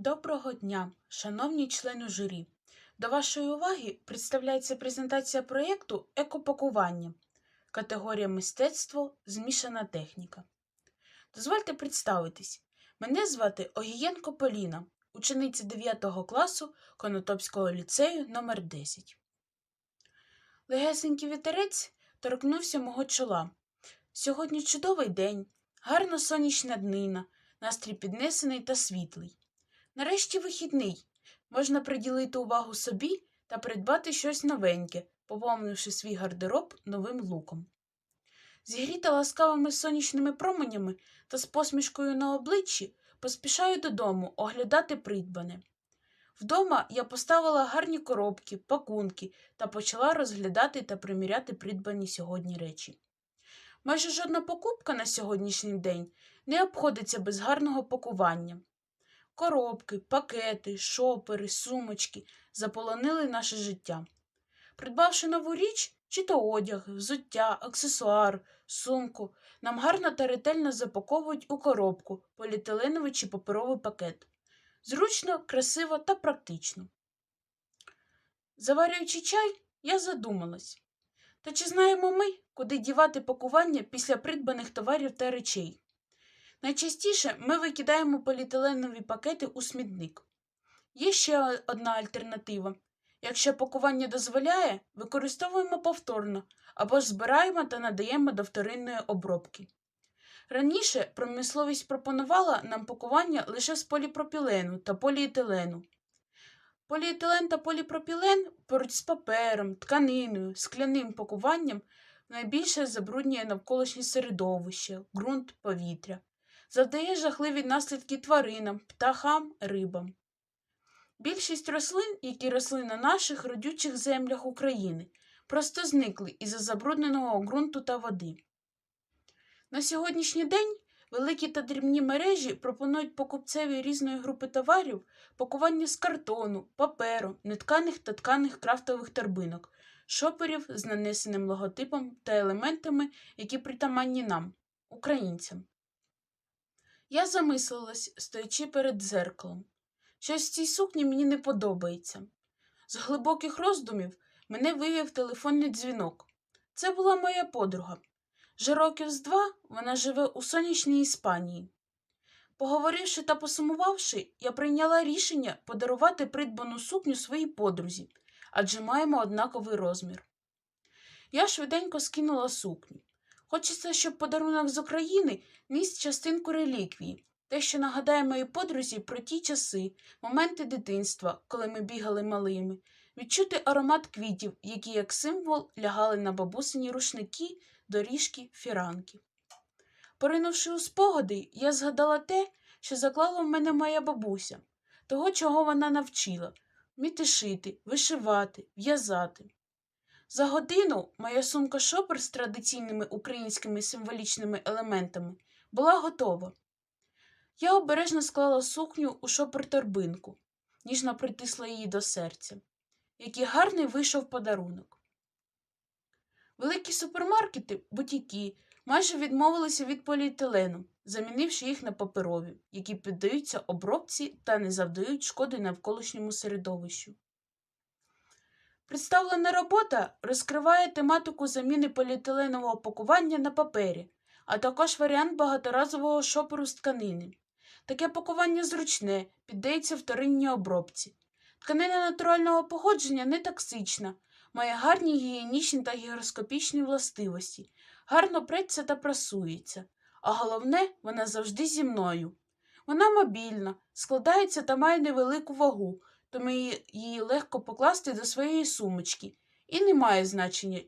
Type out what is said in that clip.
Доброго дня, шановні члени журі. До вашої уваги представляється презентація проєкту Екопакування. Категорія мистецтво змішана техніка. Дозвольте представитись. Мене звати Огієнко Поліна, учениця 9 класу Конотопського ліцею номер 10 Легесенький вітерець торкнувся мого чола. Сьогодні чудовий день, гарна сонячна днина, настрій піднесений та світлий. Нарешті вихідний. Можна приділити увагу собі та придбати щось новеньке, поповнивши свій гардероб новим луком. Зігріта ласкавими сонячними променями та з посмішкою на обличчі поспішаю додому оглядати придбане. Вдома я поставила гарні коробки, пакунки та почала розглядати та приміряти придбані сьогодні речі. Майже жодна покупка на сьогоднішній день не обходиться без гарного пакування. Коробки, пакети, шопери, сумочки заполонили наше життя. Придбавши нову річ, чи то одяг, взуття, аксесуар, сумку, нам гарно та ретельно запаковують у коробку, поліетиленовий чи паперовий пакет. Зручно, красиво та практично. Заварюючи чай, я задумалась. Та чи знаємо ми, куди дівати пакування після придбаних товарів та речей? Найчастіше ми викидаємо поліетиленові пакети у смітник. Є ще одна альтернатива. Якщо пакування дозволяє, використовуємо повторно або ж збираємо та надаємо до вторинної обробки. Раніше промисловість пропонувала нам пакування лише з поліпропілену та поліетилену. Поліетилен та поліпропілен поруч з папером, тканиною, скляним пакуванням найбільше забруднює навколишнє середовище, ґрунт, повітря завдає жахливі наслідки тваринам, птахам, рибам. Більшість рослин, які росли на наших родючих землях України, просто зникли із-за забрудненого ґрунту та води. На сьогоднішній день великі та дрібні мережі пропонують покупцеві різної групи товарів пакування з картону, паперу, нетканих та тканих крафтових торбинок, шоперів з нанесеним логотипом та елементами, які притаманні нам, українцям. Я замислилась, стоячи перед дзеркалом. Щось в цій сукні мені не подобається. З глибоких роздумів мене вивів телефонний дзвінок. Це була моя подруга. Вже років з два вона живе у сонячній Іспанії. Поговоривши та посумувавши, я прийняла рішення подарувати придбану сукню своїй подрузі, адже маємо однаковий розмір. Я швиденько скинула сукню. Хочеться, щоб подарунок з України ніс частинку реліквії, те, що нагадає моїй подрузі про ті часи, моменти дитинства, коли ми бігали малими, відчути аромат квітів, які, як символ, лягали на бабусині рушники, доріжки, фіранки. Поринувши у спогади, я згадала те, що заклала в мене моя бабуся, того, чого вона навчила вміти шити, вишивати, в'язати. За годину моя сумка шопер з традиційними українськими символічними елементами була готова. Я обережно склала сукню у шопер торбинку, ніжно притисла її до серця. Який гарний вийшов подарунок. Великі супермаркети, бутіки, майже відмовилися від поліетилену, замінивши їх на паперові, які піддаються обробці та не завдають шкоди навколишньому середовищу. Представлена робота розкриває тематику заміни поліетиленового пакування на папері, а також варіант багаторазового шоперу з тканини. Таке пакування зручне, піддається вторинній обробці. Тканина натурального походження не токсична, має гарні гігієнічні та гігроскопічні властивості, гарно преться та прасується, а головне, вона завжди зі мною. Вона мобільна, складається та має невелику вагу, тому її легко покласти до своєї сумочки, і не має значення,